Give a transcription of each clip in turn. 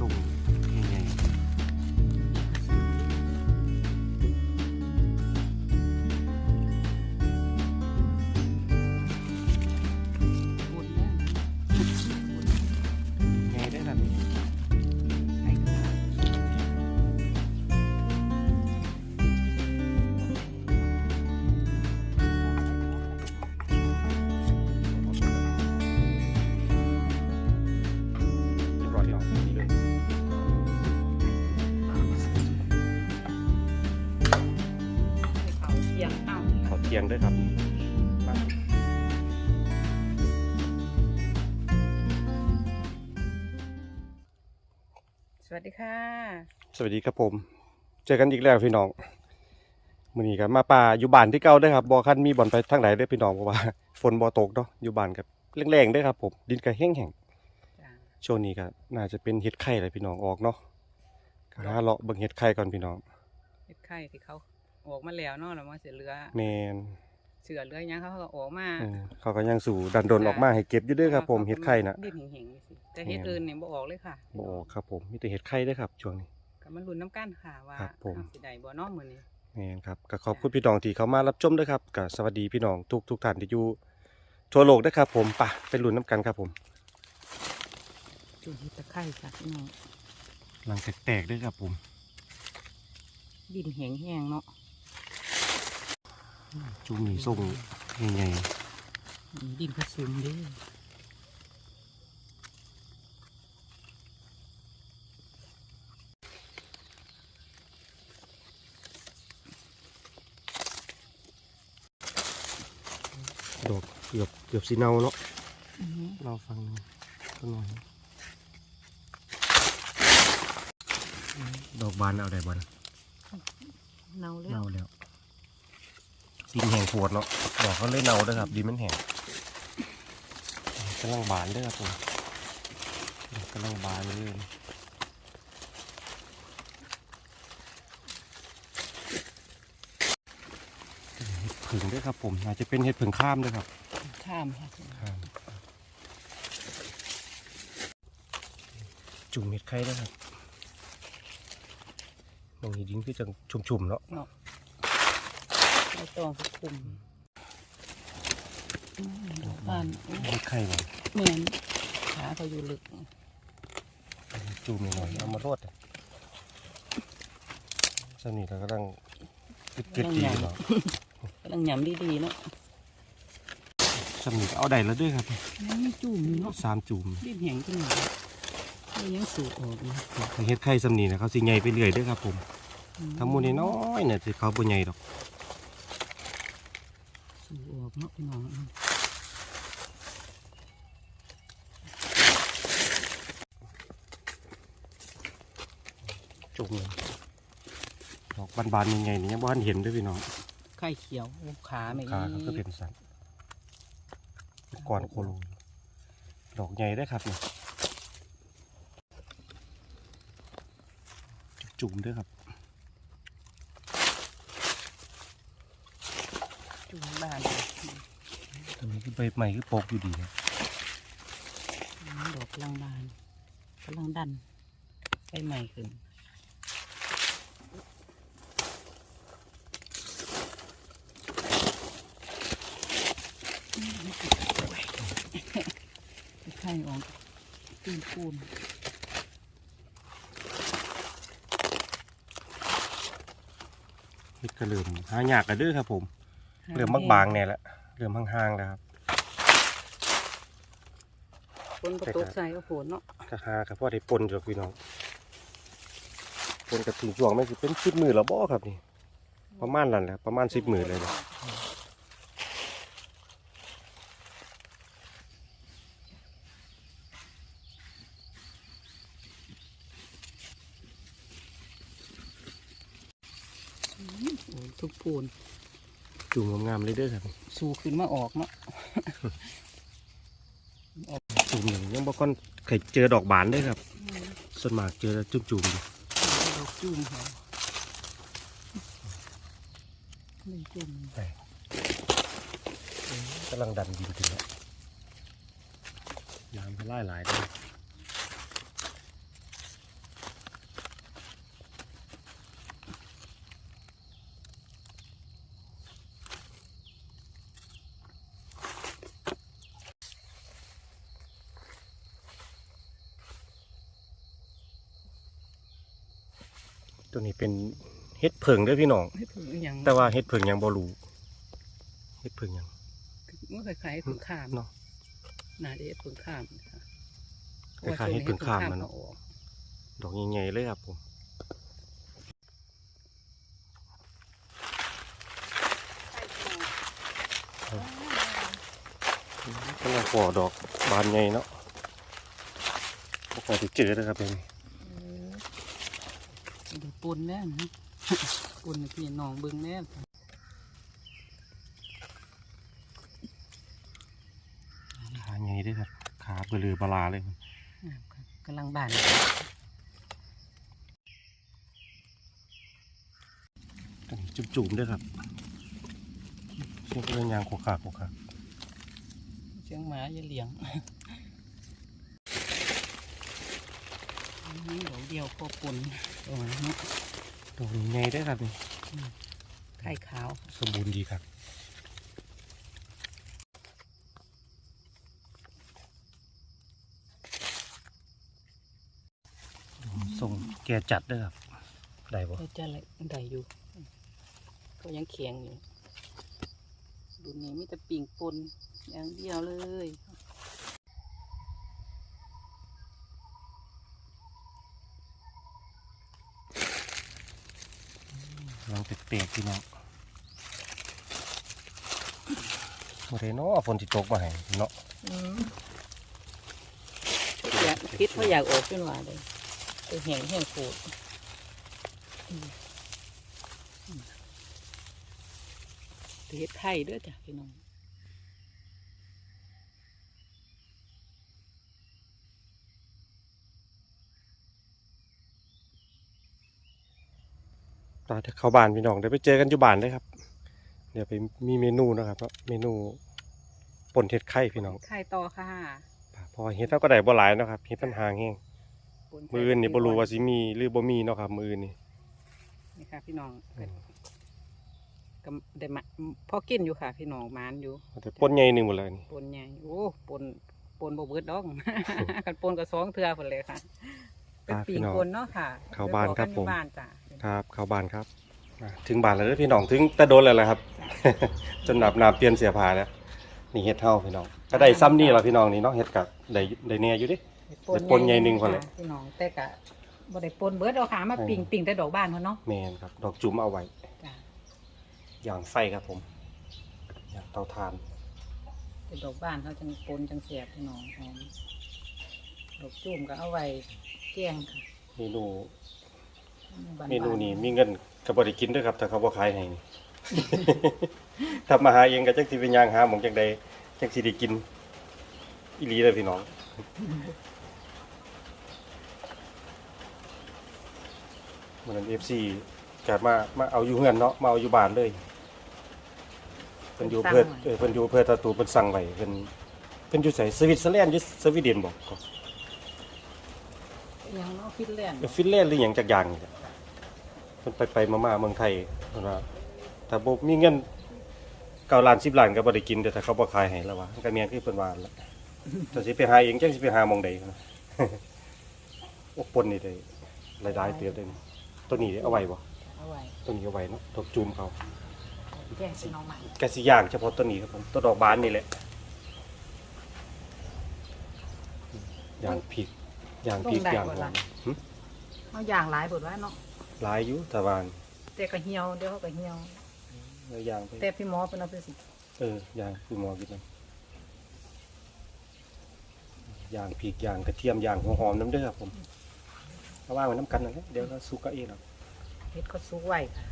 ส่ง อ้าขอเทียงด้วยครับมาสวัสดีค่ะ สวัสดีครับผม เจอกันอีกแล้วพี่น้องมื้อนี้ก็มาป่าอยู่บ้านที่เก่าเด้อครับบ่คันมีบ่อนไปทางไหนเด้อพี่น้องเพราะว่า ฝนบ่ตกเนาะอยู่บ้านกับแรงๆเด้อครับผมดินก็แห้งจ้าๆช่วงนี้ก็น่าจะเป็นเห็ดไข่เลยพี่น้องออกเนาะก็หาเลาะเบิ่งเห็ดไข่ก่อนพี่น้องเฮ็ดไข่ที่เขา ออกมาแล้วเนาะแล้วมันเสียเรือแม่นเสือเรือหยังเขาก็ออกมาเออเขาก็ยังสู่ดันดนออกมาให้เก็บอยู่เด้อครับ ผมเห็ดไข่น่ะดิ้นเห็งๆนี่สิแต่เฮ็ดอื่นเนี่ยบ่ออกเลยค่ะบ่ออกครับ ผมมีแต่เห็ดไข่เด้อครับช่วงนี้ก็มันลุ้นน้ำกันค่ะว่าครับผมเอาสิได้บ่เน้อมื้อนี้แม่นครับก็ขอบคุณพี่น้องที่เข้ามารับชมด้วยครับก็สวัสดีพี่น้องทุกทุกท่านที่อยู่ทั่วโลกด้วยครับ ผมไปไปลุ้นน้ำกันครับผมจุ่มเฮ็ดตะไคร้ค่ะพี่น้องหลังแตกๆด้วยครับผม ดินแห้งๆเนาะ จุ่มนี่ส่งใหญ่อืมดินผสมเด้อๆดอกเกือบเกือบสีเนาเนาะอือหือเราฟังก็หน่อยดอกบานเอาได้บานเน่าแล้วเน่าแล้ว ดินแห้งปวดเนาะดอกก็เลยเน่าด้วยครับดินมันแห้งกำลังบานเด้วยครับผมดอกกำลังบานเลยเห็ดผึ่งด้วยครับผมอาจจะเป็นเห็ดผึ่งข้ามด้วยครับ ข้ามค่ะจุ่มเห็ดไข่นะครับตรงนี้ดินคือจะชุ่มๆเนาะ เนาะไม่ต้องไปคุมอืมดอกบานโอ้เห็ดไข่เลยแม่นขาเขาอยู่ลึกจุ่มหน่อยๆเอามาโรดสนิทแล้วก็ต้องกึดๆดีเนาะกำลังหยำดีๆเนาะสนิทเอาได้แล้วด้วยครับยังมีจุ่มอยู่เนาะสามจุ่มดินแห้งจังเลยเรายังสูบออกอยู่ถ้าเห็ดไข่สนิทนะเขาสิใหญ่ไปเรื่อยเด้วยครับผมถ้ามูนี่น้อยๆเนี่ยสิเขาบ่ใหญ่ดอก สูบออกเนาะ พี่น้องจุ่มเลยดอกบานๆยังไงนี่ยังบ่ทันเห็นเด้วยพี่น้องไข่เขียวโอ้ขาไม่ขาเขาก็เป็นสันก่อนโคโลนดอกใหญ่ได้อครับเนี่ยจุ่มด้วยครับ จุ่มบาน ตัวนี้คือ ใบใหม่คือปกอยู่ดีนะดอกกำลังบานกำลังดันไปใหม่ขึ้นไข่ออกตีนปูนเฮ็ดก็เริ่มหายากกันเด้อครับผมเริ่มบางๆเนี่ยแหละเริ่มห่างๆแล้วครับ ฝนก็ตกใส่ก็ฝนเนาะก็หาครับพ่อได้ปนอยู่พี่น้องปนกับถึงช่วงไม่สิเป็นสิบมือแล้วบ่ครับนี่ ประมาณนั้นแหละประมาณสิบมือเลยนะโอ้ยทุกปูนจุ่มงามๆเลยเด้อครับ สูขึ้นมาออกเนาะ จุ่มหนึ่งยังบ่ค่อนเคยเจอดอกบานเด้อครับ ส่วนมากเจอแต่จุ่มๆอยู่ดอกจุ่มเขาหนึ่งจุ่มกำลังดันดินถึงแล้วน้ำก็ไล่หลายได้ ตัวนี้เป็นเฮ็ดเผิงเด้อพี่น้องให้ผึ่งอหย่างแต่ว่าเฮ็ดเผิงยังบ่รู้เฮ็ดเผิงยังมันคล้ายๆผึ่งข้ามเนาะ น่าจะเฮ็ดผึ่งข้ามค่ะคล้ายๆเฮ็ดผึ่งข้ามนะเนาะออกดอกใหญ่ๆเลยครับผมกำลังปอดอกบานใหญ่เนาะบ่ค่อยได้เจอนะครับเป็นดู ปนแน่นะปนให้พี่น้องเบิ่งแน่ขาใหญ่เด้วยครับขาเบลือบลาเลยงามค่ะกำลังบานตัวนี้จุ่มๆด้วยครับเชื่อเรื่องยางขวขาขวขาเชียงหมาอย่าเลี้ยงนี่เดี๋ยวเดียวพอปนตรงนี้ดอกนี้ใหญ่เด้วยครับนี่ไข่ขาว สมบูรณ์ดีครับส่งแกจัดเด้วยครับ ได้ปะก็จะอะไรได้อยู่ก็ยังแข็งอยู่ดูนี่มีแต่ปิ่งปนอย่างเดียวเลย ลองเปียกๆพี่น้องโมเรนอฝนจิตกมาให้เนาะอยากคิดว่าอยากออกขึ้นมาเลยไปแห้งแห้งโคตรอืมอืมเฮ็ดไทยด้วยจ้ะพี่น้อง ตอนที่เข้าบ้านพี่น้องเดี๋ยวไปเจอกันอยู่บ้านเลยครับ เดี๋ยวไปมีเมนูนะครับเนาะเมนูป่นเห็ดไข่พี่น้องไข่ต่อค่ะเพอเห็ดเราก็ได้บ่หลายเนาะครับเห็ดมันห่างแห้งปนใส่มืออื่นนี่บ่รู้ว่าสิมีหรือบ่มีเนาะครับ มืออื่นนี่นี่ค่ะพี่น้องก็ได้มาพอกินอยู่ค่ะ พี่น้องหมานอยู่แต่ป่นใหญ่หนึงหมดเลยนี่ปนใหญ่โอ้ปนปนบ่เบิดดอกกันปนก็สองเทื่อพุ่นเลยค่ะเป็นปีงปนเนาะค่ะ เข้าบ้านครับไปผอมกันอยู่บ้านจ้ะ ครับเข้าบ้านครับอะถึงบ้านแล้วเด้อพี่น้องถึงแตะโดนแล้วล่ะครับ จนนับน้ำเปลี่ยนเสียผ้าแล้วนี่เฮ็ดเฮาพี่น้องก็ได้ซ้ำนี่ล่ะพี่น้องนี่เนาะเฮ็ดกับได้ได้แน่อยู่เดิได้ปนใหญ่หนึ่งพอเลยค่ะพี่น้องแต่กะบ่ได้ปนเบิดเอาค่ะมาปิ่งปิ่งแต่ดอกบ้านเขาเนาะแม่นครับ ดอกจุ่มเอาไว้ จ้ะอย่างไฟครับผม อย่างเตาถ่าน แต่ดอกบ้านเขาจังปนจังเสียบพี่น้องหอมดอกจุ่มก็เอาไว้แกงค่ะเมนูบ้าๆ เมนูนี้มีเงินก็บ่ได้กินเด้วยครับถ้าเขาบ่ขายให้นี่ถ้ามาหาเองก็จักสิเป็นย่างหาหมองจังใดจังสิได้กินอีหลีเลยพี่น้องเหมือน FC ก็มามาเอาอยู่เฮือนเนาะมาเอาอยู่บ้านเลยเพิ่นอยู่เพื่อเออเพิ่นอยู่เพื่อตะตูเพิ่นสั่งไว้เพิ่นเพิ่นอยู่ไสสวิตเซอร์แลนด์อยู่สวีเดนบ่ก็ยังเนาะฟินแลนด์ ฟินแลนด์หรือหยังจักอย่างนี่แหละ เพิ่นไปไปมามาเมืองไทยเพิ่นว่าถ้าบ่มีเงินเก้าล้าน10ล้านก็บ่ได้กินแต่ถ้าเขาบ่ขายให้แล้วว่ามันก็แม่นคือเพิ่นว่านั่นแหละถ้าสิไปหาเองจังสิไปหาหม่องใดนะโอ้ปนนี่ได้รายได้เติบได้นี่ตัวนี้เอาไว้บ่เอาไว้ตัวนี้เอาไว้เนาะดอกจูมเขาแกงสิน้องใหม่กะสิย่างเฉพาะตัวนี้ครับผมตัวดอกบานนี่แหละย่างพริกย่างพริกย่างหอมหึเอาอย่างหลายบทว่าเนาะ หลายอยู่แต่ว่าแต่ก็เหี่ยวเดี๋ยวเขาก็เหี่ยวเอาย่างไปแต่พี่หมอเป็นเอาไปสิเออย่างคือหมอกินน้ำย่างพริกย่างกระเทียมย่างหัวหอมน้ำเด้อครับผมเอาว่างไว้น้ำกันนั่นแหละเดี๋ยวก็สุกกะเองครับเฮ็ดก็สุกไว้ค่ะ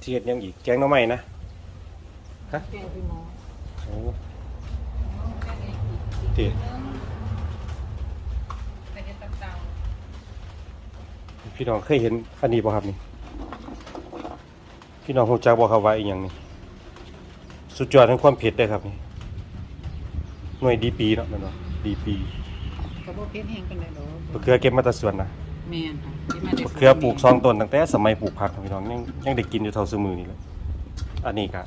ที่เฮ็ดหยังอีกแกงหน่อไม้นะฮะแกงพี่หมอโอ้แกงอีกอีกที่ไปเฮ็ดตำเตา พี่น้องเคยเห็นอันนี้บ่ครับนี่ พี่น้องรู้จักบ่ครับว่าอีหยังนี่สุดยอดของความเผ็ดเด้อครับนี่หน่วยดีปีเนาะแม่นบ่ดีปีก็บ่เผ็ดแห้งปานใดดอกมะเขือเก็บมาแต่สวนนะแม่นค่ะที่มาได้มะเขือปลูกซองต้นตั้งแต่สมัยปลูกผักครับพี่น้องยังยังได้กินอยู่เท่าซุมือนี่เลยอันนี้ก็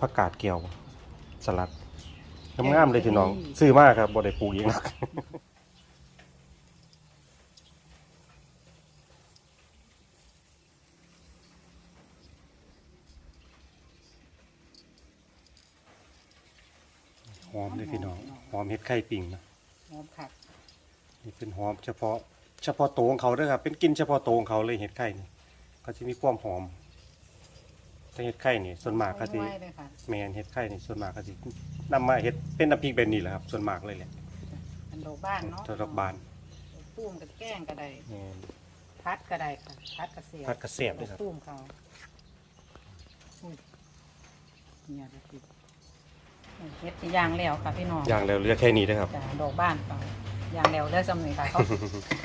ผักกาดเกี่ยวสลัดงามๆเลยพี่น้องซื้อมาครับบ่ได้ปลูกเองหรอก หอมเลยพี่น้องหอมเห็ดไข่ปิ่งนะหอมผักนี่เป็นหอมเฉพาะเฉพาะตัวของเขาเด้วยครับเป็นกลินเฉพาะตัวของเขาเลยเห็ดไข่นี่ก็จะมีความหอมแต่เห็ดไข่นี่ส่วนมากก็สิไว้เลยค่ะแมนเห็ดไข่นี่ส่วนมากก็สินำมาเห็ดเป็นน้ำพริกแบบนี้แหละครับ ส่วนมากเลยแหละเป็นดอกบ้านเนาะตัวดอกบานตุ้มกับแกล้งก็ได้แม่นพัดก็ได้ค่ะพัดกระเสียบผัดกระเสียบด้วยครับตุ้มเขาอุ้ยเนี่ยดูสิ เฮ็ดที่ย่างแล้วค่ะพี่น้องอย่างแล้วเหลือแค่นี้นะครับ จ้ะดอกบ้านเขาย่างแล้วเลือกจำเลยค่ะเขา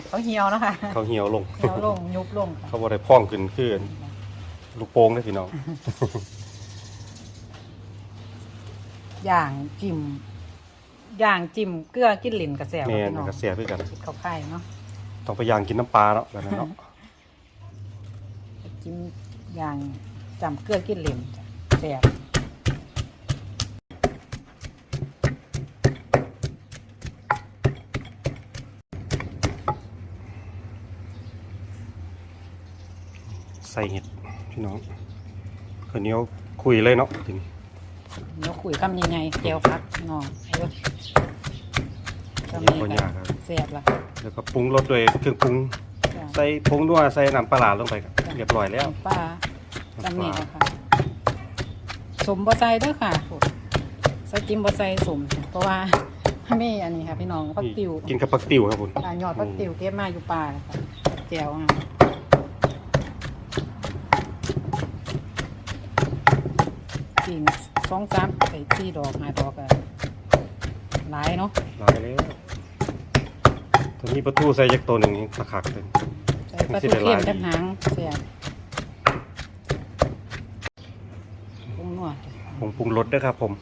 เขาเหี่ยวแล้วค่ะเขาเหี่ยวลง เหี่ยวลงยุบลงค่ะเขาบ่ได้พองขึ้นคือลูกโป่งเลยพี่น้อง ย่างจิ้มย่างจิ้มเกลือกินหลินกระแสบแม่นพี่น้องกระเสียบคือกันเขาไข่เนาะต้องไปย่างกินน้ำปลาเนาะแบบนั้นเนาะ จิ้มย่างจำเกลือกินหลินจ้ะแสบ ส่เห็ดพี่น้องข้าวเหนียวคุยเลยเนาะทีนี้เดี๋ยวคุยคำยังไงเจียวพักพี่น้องไอ้เว้ยข้าวคำเหนียวนี้คนยากครับแสบละแล้วก็ปรุงรสด้วยเครื่องปรุง จ้ะใส่ผงนัวใส่น้ำปลาร้าลงไปครับเรียบร้อยแล้วป้าจำนี่นะคะสมบะไซเด้อค่ะใส่จิ้มบะไซสม เพราะว่าไม่อันนี้ค่ะพี่น้องพักติวกินกับผักติวครับผม อ่ายอดพักติวเก็บมาอยู่ป่าเลยค่ะแจวอะ จริงสองสามใส่ที่ดอกหาดอกอะหลายเนาะลายแล้วตอนนี้ประตูใส่ยักตัวหนึ่งตะขักเลยใส่ปลาทูเค็มจังหางเสียบปรุงนัวจ้ะผงปรุงรสด้วยครับผม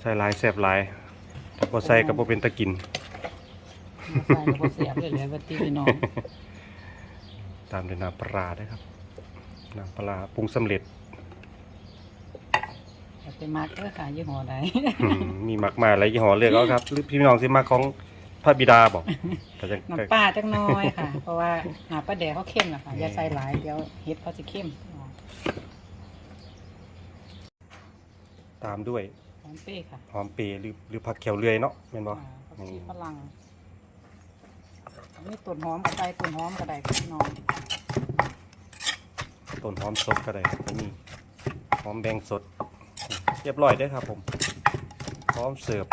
ใส่หลายแซ่บหลายถ้าบ่ใส่ก็บ่เป็นตะกินมาใส่ก็บ่เสียบเลยเลยบัดนี้พี่น้องตามด้วยน้ำปลาร้าด้วยครับน้ำปลาร้าปรุงสำเร็จ อย่าไปมักเด้อค่ะยี่ห้อใดอืมมีมากมายหลายยี่ห้อเลือกเอาครับหรือพี่น้องสิมาของพระบิดาบอกแต่จะน้ำปลาจังน้อยค่ะ เพราะว่าหาปลาแดกเขาเข้มนะคะอย่าใส่หลายเดี๋ยวเฮ็ดเขาจะเข้มตามด้วยหอมเป้ค่ะหอมเปรย์หรือหรือผักเขียวเลื่อยเนาะแม่นบ่อ่าผักชีฝรั่งนี่ต้นหอมก็ได้ต้นหอมก็ได้ค่ะพี่น้องต้นหอมสดก็ได้ครับนี่หอมแดงสด เรียบร้อยเด้อครับผม พร้อมเสิร์ฟ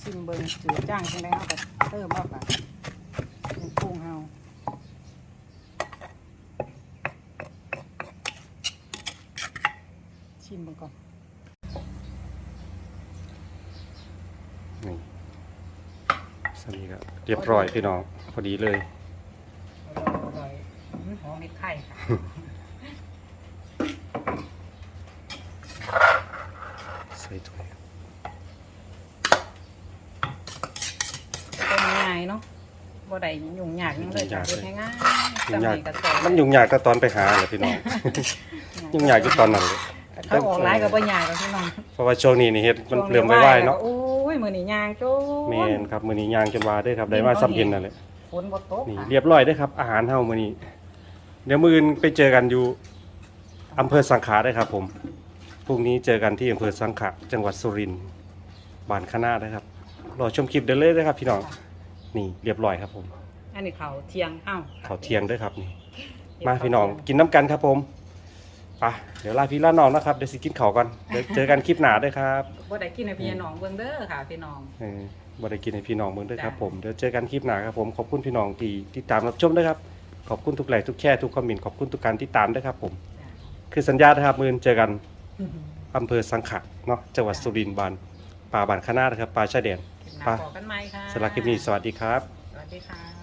ชิมเบิ่งจืดจ้างจังไดเฮาก็เติมเอาค่ะปรุงปรุงเฮาชิมเบิ่งก่อนนี่สนี่ก็เรียบร้อยพี่น้อง พอดีเลยอร่อยๆ อืมหอมเม็ดไข่ค่ะใส่ถ้วยต้มง่ายเนาะบ่ได้ยุ่งยากหยังเลยจ้ะเฮ็ดง่ายๆยุ่งยากจำนี่ก็แซ่บมันยุ่งยากแต่ตอนไปหาเหรอพี่น้อง ยุ่งยากอยู่ตอนนั้นเลยเขาออกไลน์ก็บ่ยากกับพี่น้องเพราะว่าช่วงนี้นี่เฮ็ดมันเริ่มไว้ๆเนาะโอ้ยมื้อนี้ยางโจ้แม่นครับมื้อนี้ย่างจนว่าเด้อครับได้มาซ้ำเย็นนั่นแหละฝนบ่ตกนี่ค่ะ เรียบร้อยได้อครับอาหารเฮามื้อนี้ เดี๋ยวมื้ออื่นไปเจอกันอยู่อำเภอสังขะได้อครับผม พรุ่งนี้เจอกันที่อำเภอสังขะจังหวัดสุรินทร์บ้านคณะนะครับ รอชมคลิปเด้อเลยนะครับ พี่น้อง นี่เรียบร้อยครับผม อันนี้เขาวเที่ยงเอ้าข้าวเที่ยงเด้วยครับนี่ มาพี่น้องกินน้ำกันครับผมไปเดี๋ยวลาพี่ลาน้องนะครับเดี๋ยวสิกินข้าวก่อนเดี๋ยวเจอกันคลิปหน้าเด้วยครับบ่ได้กินให้พี่น้องเบิ่งเด้อค่ะพี่น้อง เออบ่ได้กินให้พี่น้องเบิ่งเด้วยครับจ้ะผมเดี๋ยวเจอกันคลิปหน้าครับผมขอบคุณพี่น้องที่ติดตามรับชมด้วยครับ ขอบคุณทุกไลค์ทุกแชร์ทุกคอมเมนต์ขอบคุณทุกการติดตามด้วยครับผมจ้ะคือสัญญานะครับมือนี้เจอกันอำเภอสังขะเนาะจังหวัดสุรินทร์บานป่าบานคณะนะครับป่าชายแดนคลิปหน้าไปพบกันใหม่ค่ะสำหรับคลิปนี้สวัสดีครับ สวัสดีค่ะ